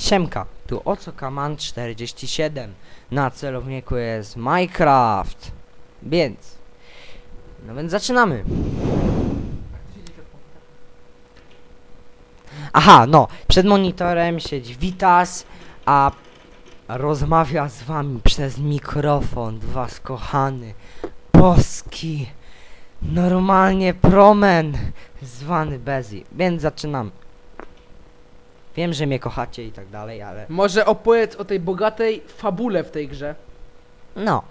Siemka, tu Ocokaman 47. Na celowniku jest Minecraft. Więc. No więc zaczynamy. Aha, no. Przed monitorem siedzi Witas, a rozmawia z wami przez mikrofon. Was kochany. Boski. Normalnie promen. Zwany Bezi. Więc zaczynamy. Wiem, że mnie kochacie i tak dalej, ale Może opowiedz o tej bogatej fabule w tej grze. no,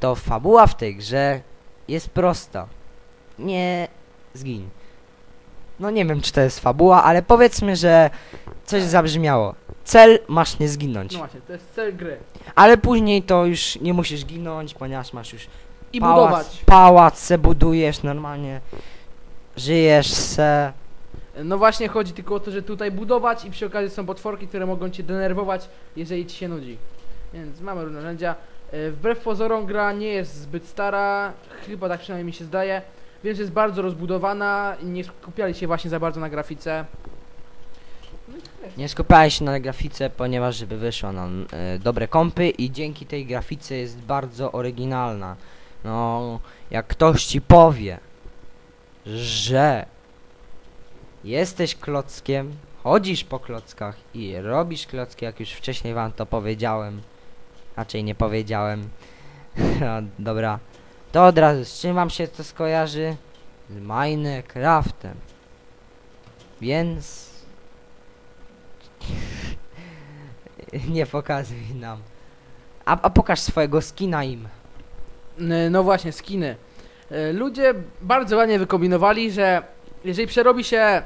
to fabuła w tej grze jest prosta. Nie zgin. No nie wiem, czy to jest fabuła, ale powiedzmy, że coś zabrzmiało. Cel masz nie zginąć. No właśnie, to jest cel gry. Ale później to już nie musisz ginąć, ponieważ masz już I pałac, budować. pałac se budujesz normalnie. Żyjesz se. No właśnie chodzi tylko o to, że tutaj budować i przy okazji są potworki, które mogą cię denerwować, jeżeli ci się nudzi. Więc mamy różne narzędzia. E, Wbrew pozorom gra nie jest zbyt stara, chyba tak przynajmniej mi się zdaje, więc jest bardzo rozbudowana i nie skupiali się właśnie za bardzo na grafice. No. Nie skupiałeś się na grafice, ponieważ żeby wyszła nam e, dobre kompy i dzięki tej grafice jest bardzo oryginalna. No, jak ktoś ci powie, że jesteś klockiem, chodzisz po klockach i robisz klocki, jak już wcześniej wam to powiedziałem, raczej nie powiedziałem, No, dobra, to od razu, z czym wam się to skojarzy? Z Minecraftem. Więc nie pokazuj nam. A, a pokaż swojego skina im. No właśnie, skiny. E, Ludzie bardzo ładnie wykombinowali, że jeżeli przerobi się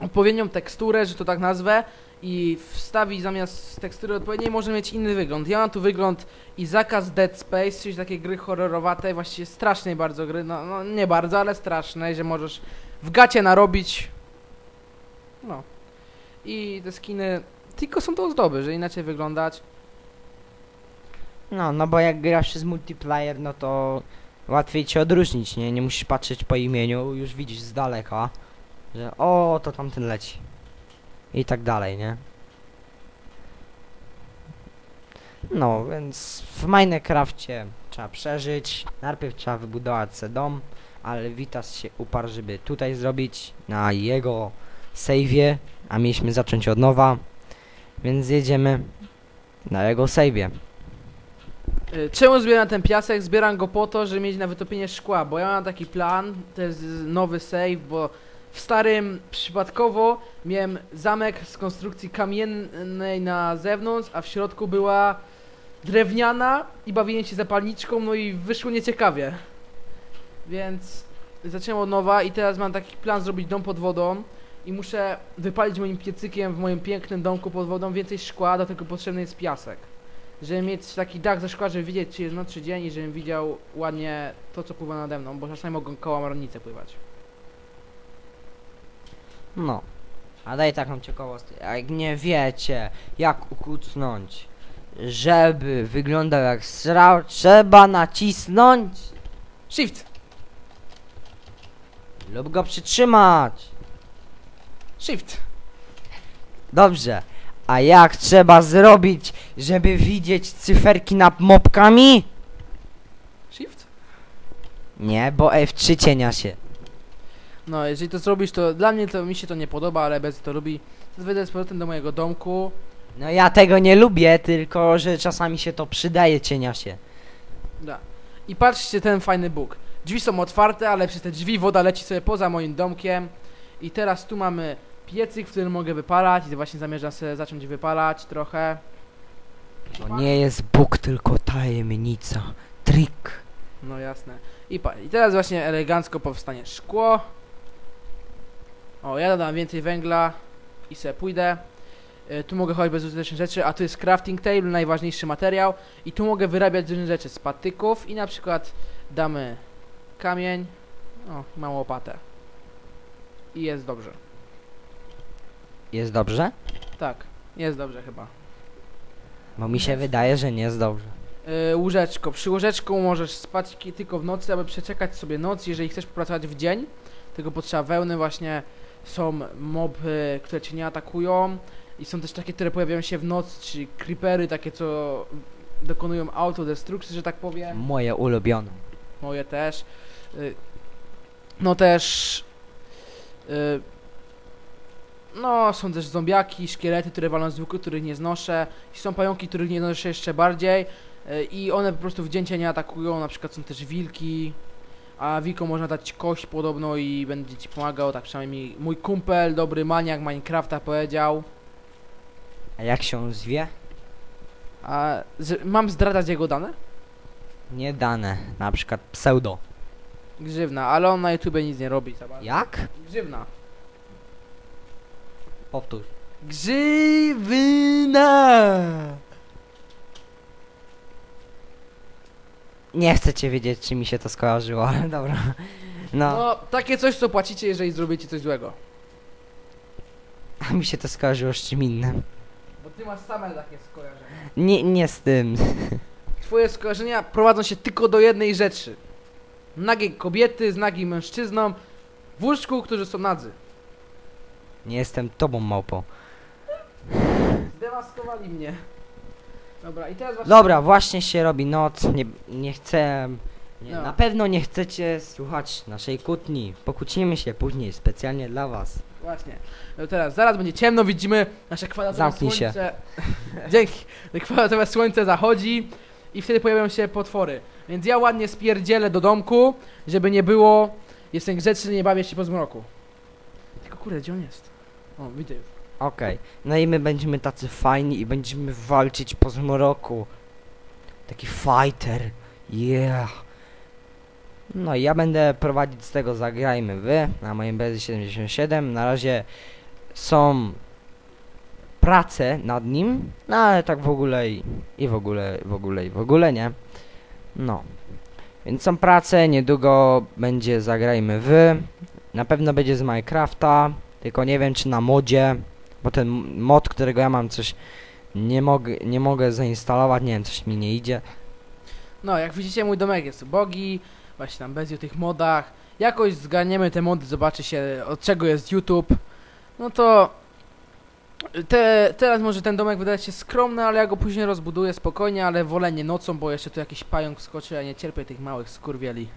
odpowiednią teksturę, że to tak nazwę, i wstawi zamiast tekstury odpowiedniej, może mieć inny wygląd. Ja mam tu wygląd Izaka z Dead Space, czyli takie gry horrorowate, właściwie strasznej bardzo gry, no, no nie bardzo, ale strasznej, że możesz w gacie narobić. No. I te skiny tylko są to ozdoby, że inaczej wyglądać. No, no bo jak grasz przez multiplayer, no to łatwiej cię odróżnić, nie? Nie musisz patrzeć po imieniu, już widzisz z daleka, że o, to tamten leci. I tak dalej, nie? No, więc w Minecrafcie trzeba przeżyć. Najpierw trzeba wybudować se dom, ale Witas się uparł, żeby tutaj zrobić na jego save'ie, a mieliśmy zacząć od nowa. Więc jedziemy na jego save'ie. Y, Czemu zbieram ten piasek? Zbieram go po to, żeby mieć na wytopienie szkła, bo ja mam taki plan, to jest nowy save, bo w starym przypadkowo miałem zamek z konstrukcji kamiennej na zewnątrz, a w środku była drewniana i bawiłem się zapalniczką, no i wyszło nieciekawie. Więc zacząłem od nowa i teraz mam taki plan zrobić dom pod wodą i muszę wypalić moim piecykiem w moim pięknym domku pod wodą więcej szkła, do tego potrzebny jest piasek żeby mieć taki dach ze szkła, żeby widzieć czy jest noc czy dzień i żebym widział ładnie to co pływa nade mną, bo czasami mogą koło maronice pływać. No. A daj taką ciekawostkę. Jak nie wiecie, jak ukucnąć, żeby wyglądał jak srał, trzeba nacisnąć Shift! lub go przytrzymać. Shift! Dobrze. A jak trzeba zrobić, żeby widzieć cyferki nad mopkami? Shift? Nie, bo F3 cienia się. No, jeżeli to zrobisz, to dla mnie to mi się to nie podoba, ale bez to lubi. Wejdę z powrotem do mojego domku. No ja tego nie lubię, tylko że czasami się to przydaje cienia się. Da. I patrzcie ten fajny bóg. Drzwi są otwarte, ale przez te drzwi woda leci sobie poza moim domkiem. I teraz tu mamy piecyk, w którym mogę wypalać i właśnie zamierzam sobie zacząć wypalać trochę. To nie jest Bóg, tylko tajemnica. Trik. No jasne. I, pa, I teraz właśnie elegancko powstanie szkło. O, ja dodam więcej węgla i se pójdę. Y, tu mogę chodzić bezużyteczne rzeczy, a tu jest crafting table, najważniejszy materiał. I tu mogę wyrabiać różne rzeczy z patyków i na przykład damy kamień. O, mam łopatę. I jest dobrze. Jest dobrze? Tak, jest dobrze chyba. Bo mi się wydaje, że nie jest dobrze. Yy, łóżeczko. Przy łóżeczku możesz spać ki- tylko w nocy, aby przeczekać sobie noc, jeżeli chcesz popracować w dzień. Tylko potrzeba wełny właśnie. Są moby, które cię nie atakują. I są też takie, które pojawiają się w nocy, czyli creepery, takie co dokonują autodestrukcji, że tak powiem. Moje ulubione. Moje też. Y, No też. y, No, są też zombiaki, szkielety, które walą z łuku, których nie znoszę. I są pająki, których nie znoszę jeszcze bardziej. Y, I one po prostu w dzień cię nie atakują. Na przykład są też wilki. A wilkom można dać kość podobno i będzie ci pomagał. Tak przynajmniej mój kumpel, dobry maniak Minecrafta powiedział. A jak się on zwie? A z, mam zdradzać jego dane? Nie dane. Na przykład pseudo. Grzywna, ale on na YouTubie nic nie robi. za bardzo. Jak? Grzywna. Powtórz. Grzywna! Nie chcecie wiedzieć, czy mi się to skojarzyło, ale dobra. No, No, takie coś, co płacicie, jeżeli zrobicie coś złego. a mi się to skojarzyło z czym innym. Bo ty masz same takie skojarzenia. Nie, nie z tym. Twoje skojarzenia prowadzą się tylko do jednej rzeczy. Nagie kobiety z nagim mężczyzną w łóżku, którzy są nadzy. Nie jestem tobą, małpo. Zdemaskowali mnie. Dobra, i teraz właśnie... Dobra, właśnie się robi noc. Nie, nie chcę. Nie, No. Na pewno nie chcecie słuchać naszej kłótni. Pokłócimy się później specjalnie dla was. Właśnie. No teraz, zaraz będzie ciemno, widzimy nasze kwadratowe Zamknij się. słońce. Dzięki. Kwadratowe słońce zachodzi i wtedy pojawią się potwory. Więc ja ładnie spierdzielę do domku, żeby nie było. Jestem grzeczny, nie bawię się po zmroku. Kurde, gdzie on jest? O, widzę już. Okej. No i my będziemy tacy fajni i będziemy walczyć po zmroku. Taki fighter. Yeah. No i ja będę prowadzić z tego Zagrajmy Wy na moim BZ77. Na razie są prace nad nim, no ale tak w ogóle i, i w ogóle, w ogóle i w ogóle nie. No. Więc są prace, niedługo będzie Zagrajmy Wy. Na pewno będzie z Minecrafta, tylko nie wiem czy na modzie, bo ten mod, którego ja mam coś nie mogę, nie mogę zainstalować, nie wiem, coś mi nie idzie. No, jak widzicie, mój domek jest ubogi. Właśnie tam bez o tych modach. Jakoś zgarniemy te mody, zobaczy się od czego jest YouTube. No to te, teraz może ten domek wydaje się skromny, ale ja go później rozbuduję spokojnie, ale wolę nie nocą, bo jeszcze tu jakiś pająk skoczy, a nie cierpię tych małych skurwieli.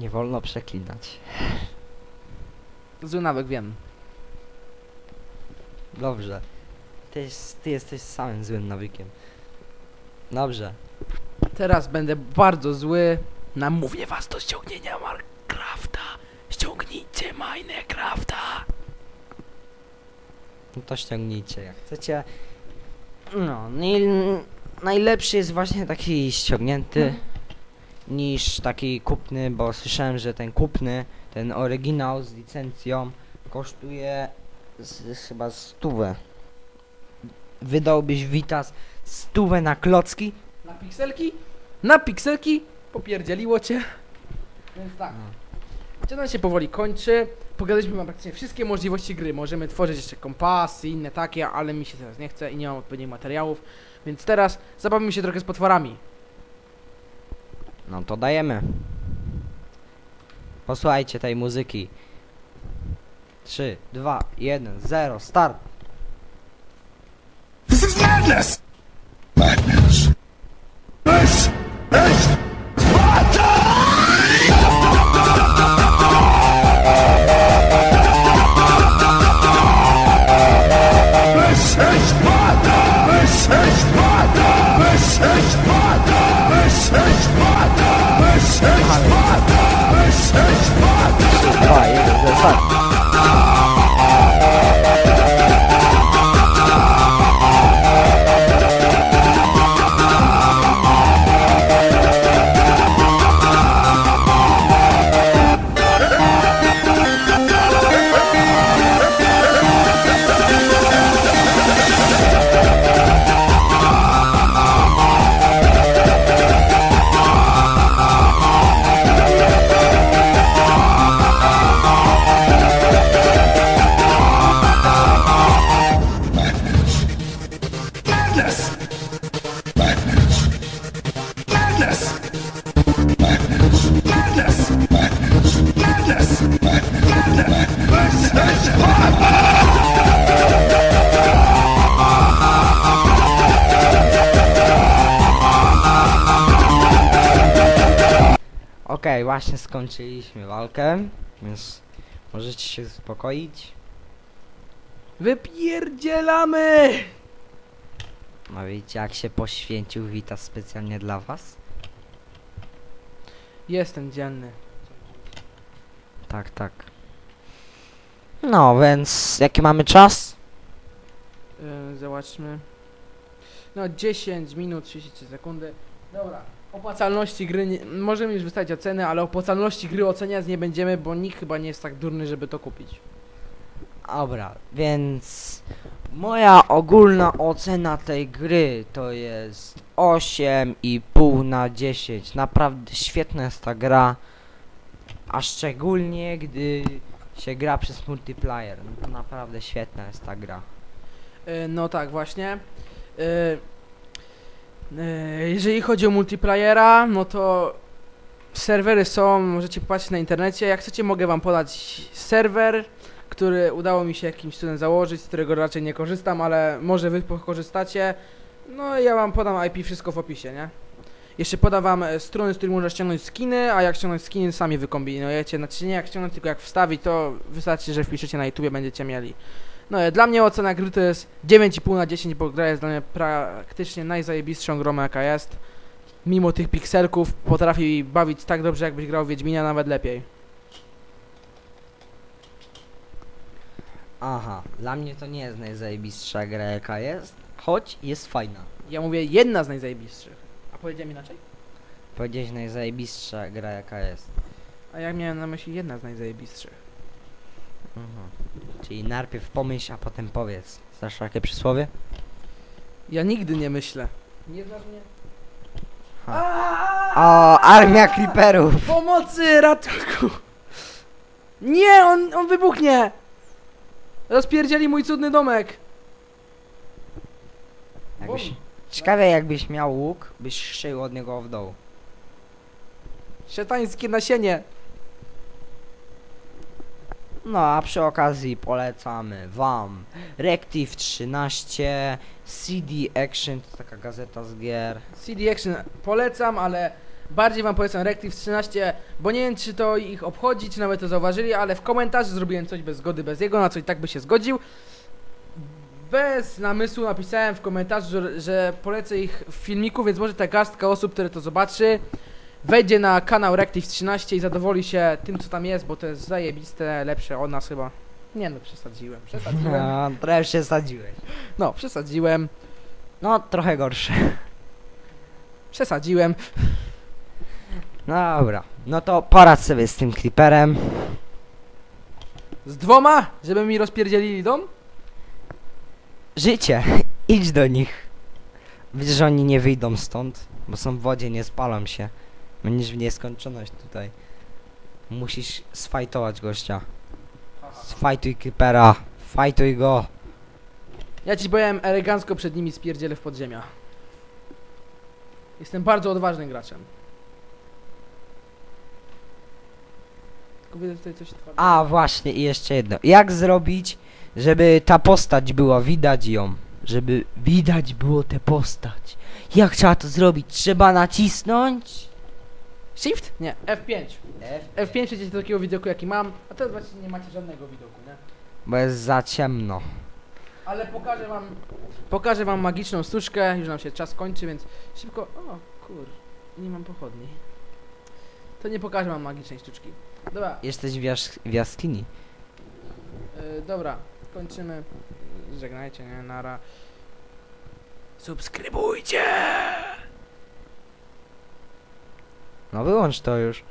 Nie wolno przeklinać. Zły nawyk, wiem. Dobrze. Ty, jest, ty jesteś samym złym nawykiem. Dobrze. Teraz będę bardzo zły. Namówię was do ściągnięcia Minecrafta. Ściągnijcie Minecrafta. No to ściągnijcie jak chcecie. No, naj- najlepszy jest właśnie taki ściągnięty niż taki kupny, bo słyszałem, że ten kupny, ten oryginał z licencją kosztuje z, chyba stówę. Wydałbyś Vitas stówę na klocki? Na pikselki? Na pikselki? Popierdzieliło cię. Więc tak. Channel się powoli kończy. Pogadaliśmy wam praktycznie wszystkie możliwości gry. Możemy tworzyć jeszcze kompasy i inne takie, ale mi się teraz nie chce i nie mam odpowiednich materiałów. Więc teraz zabawimy się trochę z potworami. No to dajemy. Posłuchajcie tej muzyki. 3, 2, 1, 0, start! This is madness! Madness. This is Sparta! This is Sparta! 1, Okej, właśnie skończyliśmy walkę, więc możecie się uspokoić. Wypierdzielamy! No wiecie jak się poświęcił Wita specjalnie dla was? Jestem dzielny. Tak, tak. No, więc jaki mamy czas? Yy, zobaczmy. No 10 minut 33 sekundy. Dobra. Opłacalności gry nie, możemy już wystawić oceny, ale opłacalności gry oceniać nie będziemy, bo nikt chyba nie jest tak durny, żeby to kupić. Dobra, więc moja ogólna ocena tej gry to jest 8,5 na 10. Naprawdę świetna jest ta gra, a szczególnie gdy się gra przez multiplayer. No to naprawdę świetna jest ta gra. Yy, no tak, właśnie. Yy, jeżeli chodzi o multiplayera, no to serwery są, możecie popatrzeć na internecie. Jak chcecie, mogę wam podać serwer, który udało mi się jakimś cudem założyć, z którego raczej nie korzystam, ale może wy korzystacie. No ja wam podam IP, wszystko w opisie, nie? Jeszcze podam wam e, strony, z których można ściągnąć skiny, a jak ściągnąć skiny sami wykombinujecie. Znaczy nie jak ściągnąć, tylko jak wstawić, to wystarczy, że wpiszecie na YouTubie, będziecie mieli. No dla mnie ocena gry to jest 9,5 na 10, bo gra jest dla mnie praktycznie najzajebistszą grą jaka jest. Mimo tych pikselków potrafi bawić tak dobrze jakbyś grał w Wiedźmina, nawet lepiej. Aha, dla mnie to nie jest najzajebistsza gra jaka jest, choć jest fajna. Ja mówię jedna z najzajebistszych. A powiedziałem inaczej? Powiedzieć najzajebistsza gra jaka jest. A ja miałem na myśli jedna z najzajebistszych. Czyli najpierw pomyśl, a potem powiedz. Znasz takie przysłowie? Ja nigdy nie myślę. Nie znasz mnie? O, armia creeperów! Pomocy, ratunku! Nie, on, on wybuchnie! Rozpierdzieli mój cudny domek! Jakbyś, ciekawe jakbyś miał łuk, byś szył od niego w dół. Szatańskie nasienie! No a przy okazji polecamy wam Rective 13, CD Action, to taka gazeta z gier. CD Action polecam, ale bardziej wam polecam Rective 13, bo nie wiem czy to ich obchodzi, czy nawet to zauważyli, ale w komentarzu zrobiłem coś bez zgody, bez jego, na co i tak by się zgodził. Bez namysłu napisałem w komentarzu, że, że polecę ich w filmiku, więc może ta garstka osób, które to zobaczy, wejdzie na kanał Rective 13 i zadowoli się tym, co tam jest, bo to jest zajebiste, lepsze od nas chyba. Nie no, przesadziłem, przesadziłem. No, trochę się sadziłeś. No, przesadziłem, No, trochę gorsze. przesadziłem. No dobra, no to poradź sobie z tym creeperem. Z dwoma, żeby mi rozpierdzielili dom? Życie, idź do nich. Widzisz, że oni nie wyjdą stąd, bo są w wodzie, nie spalą się. Będziesz w nieskończoność tutaj. Musisz sfajtować gościa. Sfajtuj creepera, fajtuj go. Ja ci powiem, elegancko przed nimi spierdzielę w podziemia. Jestem bardzo odważnym graczem. Tylko widzę tutaj coś twardego. A właśnie, i jeszcze jedno. Jak zrobić, żeby ta postać była, widać ją? Żeby widać było tę postać. Jak trzeba to zrobić? Trzeba nacisnąć? Shift? Nie, F5. F5 przejdziecie do takiego widoku jaki mam, a teraz właśnie nie macie żadnego widoku, nie? Bo jest za ciemno. Ale pokażę wam, pokażę wam magiczną sztuczkę, już nam się czas kończy, więc szybko, o kur, nie mam pochodni. To nie pokażę wam magicznej sztuczki. Dobra, Jesteś w, jas w jaskini. Yy, dobra, kończymy. Żegnajcie, nie? Nara. Subskrybujcie! No wyłącz to już.